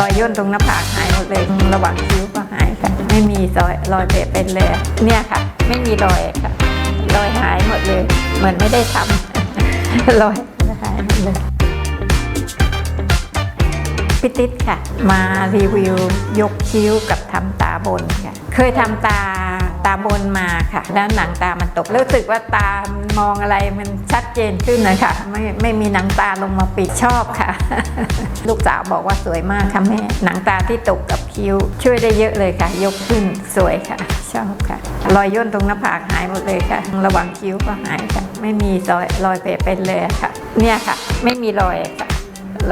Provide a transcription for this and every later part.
รอยย่นตรงหน้าผากหายหมดเลยระหว่างคิ้วก็หายค่ะ ไม่มีรอยรอยแผลเป็นเลยเนี่ยค่ะ ไม่มีรอยค่ะรอยหายหมดเลย เหมือนไม่ได้ทำรอยหายหมดเลยพี่ติ๊ดค่ะ มารีวิวยกคิ้วกับทำตาบนค่ะ เคยทำตา ตาบนมาค่ะ แล้วหนังตามันตกรู้สึกว่าตามองอะไรมันชัดเจนขึ้นนะคะไม่ไม่มีหนังตาลงมาปิดชอบค่ะ ลูกสาวบอกว่าสวยมากค่ะแม่หนังตาที่ตกกับคิ้ว ช่วยได้เยอะเลยค่ะ ยกขึ้นสวยค่ะ ชอบค่ะ รอยย่นตรงหน้าผากหายหมดเลยค่ะ ระหว่างคิ้วก็หายค่ะ ไม่มีรอยรอยแผลเป็นเลยค่ะ เนี่ยค่ะ ไม่มีรอยค่ะ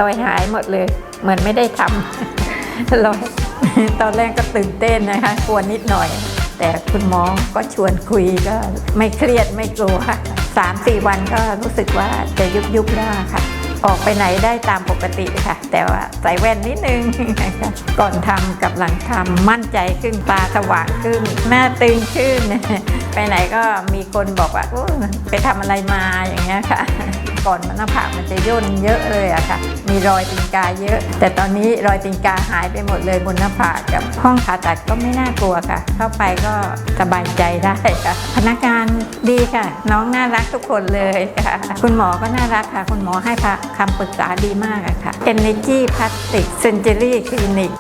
รอยหายหมดเลย เหมือนไม่ได้ทำรอยตอนแรกก็ตื่นเต้นนะคะกลัวนิดหน่อย แต่คุณหมอก็ชวนคุยก็ไม่เครียดไม่กลัวสามสี่วันก็รู้สึกว่าจะยุบยุบแล้วค่ะ ออกไปไหนได้ตามปกติค่ะ แต่ว่าใส่แว่นนิดนึง ก่อนทำกับหลังทำมั่นใจขึ้นตาสว่างขึ้น หน้าตึงขึ้น ไปไหนก็มีคนบอกว่าไปทำอะไรมาอย่างเงี้ยค่ะ ก่อนหน้าผากมันจะย่นเยอะเลยอะค่ะ มีรอยตีนกาเยอะ แต่ตอนนี้รอยตีนกาหายไปหมดเลยบนหน้าผากกับห้องผ่าตัดก็ไม่น่ากลัวค่ะ เข้าไปก็สบายใจได้ค่ะ พนักงานดีค่ะ น้องน่ารักทุกคนเลยค่ะ คุณหมอก็น่ารักค่ะ คุณหมอให้คำปรึกษาดีมากอะค่ะ Energy Plastic Surgery Clinic